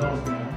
knows me.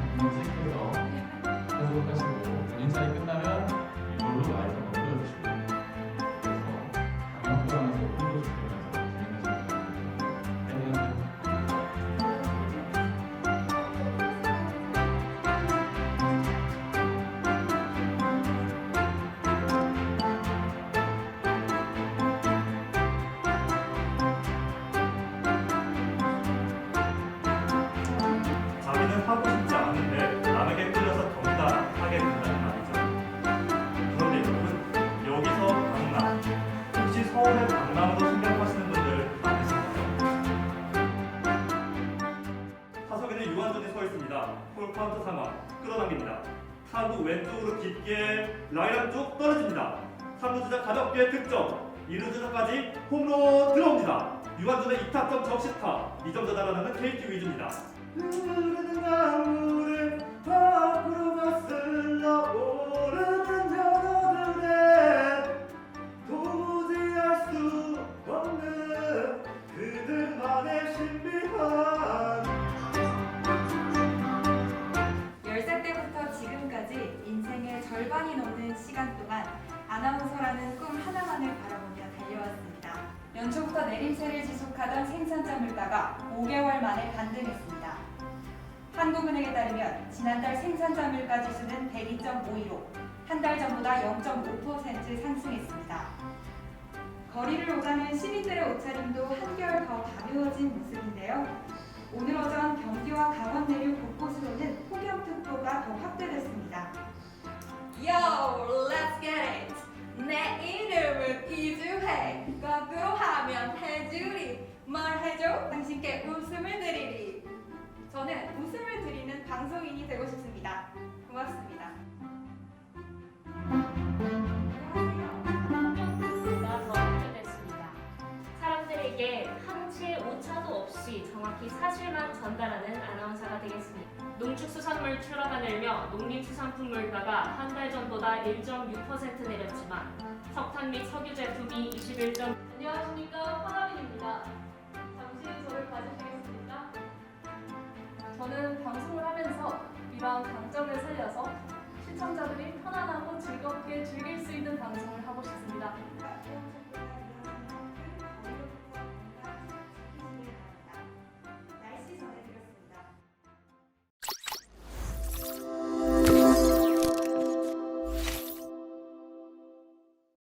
서울의 강남으로 생각하시는 분들 많으실 거예요. 타석에는 유한전이 서 있습니다. 폴카운트 상황 끌어당깁니다. 타구 왼쪽으로 깊게 라인 안쪽 떨어집니다. 3루 주자 가볍게 득점. 2루 주자까지 홈으로 들어옵니다. 유한전의 2타점 적시타. 2점 전달하는 KT 위즈입니다. 10살 때부터 지금까지 인생의 절반이 넘는 시간 동안 아나운서라는 꿈 하나만을 바라보며 달려왔습니다. 연초부터 내림세를 지속하던 생산자 물가가 5개월 만에 반등했습니다. 한국은행에 따르면 지난달 생산자 물가 지수는 102.52로 한 달 전보다 0.5% 상승했습니다. 거리를 오가는 시민들의 더 가벼워진 모습인데요. 오늘 오전 경기와 강원 내륙 곳곳으로는 폭염특보가 더 확대됐습니다. Yo, let's get it! 내 이름은 이주혜. 거꾸로 하면 해주리. 뭘 해줘? 당신께 웃음을 드리리. 저는 웃음을 드리는 방송인이 되고 싶습니다. 없이 정확히 사실만 전달하는 아나운서가 되겠습니다. 농축수산물 출하가 늘며 농림수산품 물가가 한 달 전보다 1.6% 내렸지만 석탄 및 석유 제품이 21. 안녕하십니까